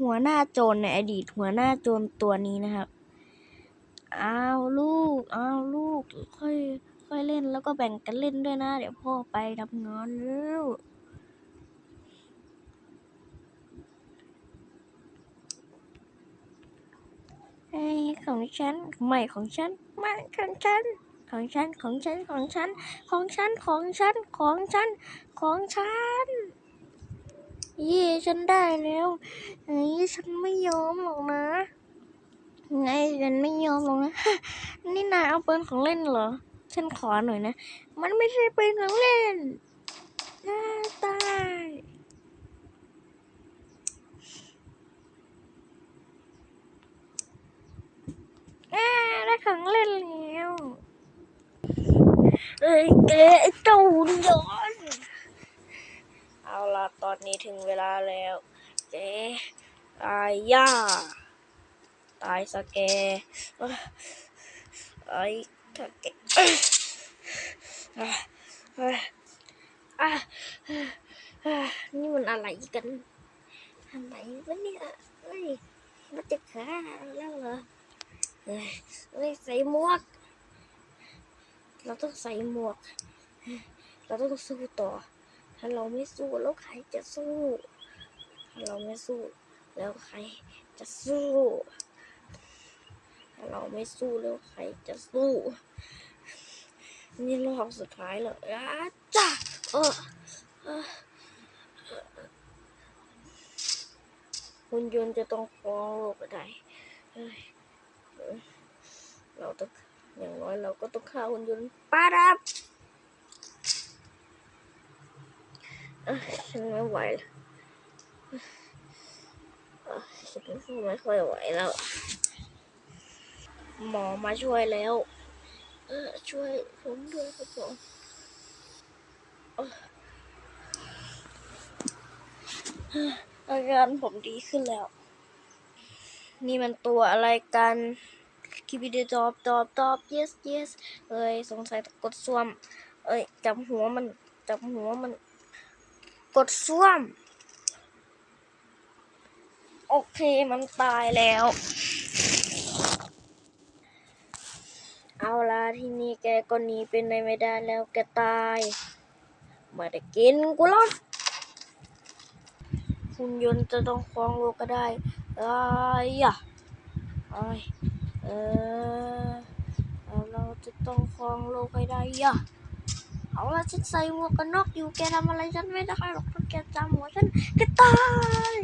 หัวหน้าโจรในอดีตหัวหน้าโจรตัวนี้นะครับอ้าวลูกอ้าวลูก ค่อย ค่อยเล่นแล้วก็แบ่งกันเล่นด้วยนะ เดี๋ยวพ่อไปทำงานแล้วไอ้ของฉันไม่ของฉันไม่ของฉัน ของฉันของฉันของฉัน ของฉันของฉันของฉันของฉัน เย่ฉันได้แล้วไอ้ยฉันไม่ยอมหรอกนะ ไงฉันไม่ยอมหรอกนะ นี่นายเอาปืนของเล่นเหรอ ฉันขอหน่อยนะ มันไม่ใช่ปืนของเล่นน่าตายอ่าได้ของเล่นแล้ว เอ้ยแกเจ้าหุ่นย เอาละตอนนี้ถึงเวลาแล้วแกตายย่า ตายสแกไอ้ถ้าแกอะนี่มันอะไรกันอะไรวะเนี่ยเฮ้ยมันจะฆ่าแล้วเหรอเฮ้ยเฮ้ยใส่หมวก เราต้องใส่หมวก เราต้องสู้ต่อ ถ้าเราไม่สู้แล้วใครจะสู้ ถ้าเราไม่สู้ แล้วใครจะสู้ ถ้าเราไม่สู้แล้วใครจะสู้ นี่รอบสุดท้ายแล้วอาจ้าเออเออหุ่นยนต์จะต้องฟ้องโลกก็ได้เฮ้ยเออเราต้องอย่างน้อยเราก็ต้องฆ่าหุ่นยนต์ป้าดับเอ้ย ฉันไม่ไหวแล้วเอ้ยฉันไม่ค่อยไหวแล้ว หมอมาช่วยแล้ว เออช่วยผมด้วยครับผมอาการผมดีขึ้นแล้ว นี่มันตัวอะไรกันคิบิดตอบตอบตอบ yes yes เอ้ยสงสัยกดซ่วม เอ้ยจับหัวมันจับหัวมัน กดซ่วม โอเคมันตายแล้ว เอาล่ะทีนี้แกก็หนีไปไหนไม่ได้แล้วแกตายม่ได้กินกูหรอกหุ่นยนต์จะต้องครองโลกก็ได้ไอ้ยอะไอ้ยเออเราจะต้องครองโลกให้ได้ยะ เอาละฉันใส่หมวกกันน็อกอยู่แกทำอะไรฉันไม่ได้หรอกถ้าแกจำหัวฉันแกตาย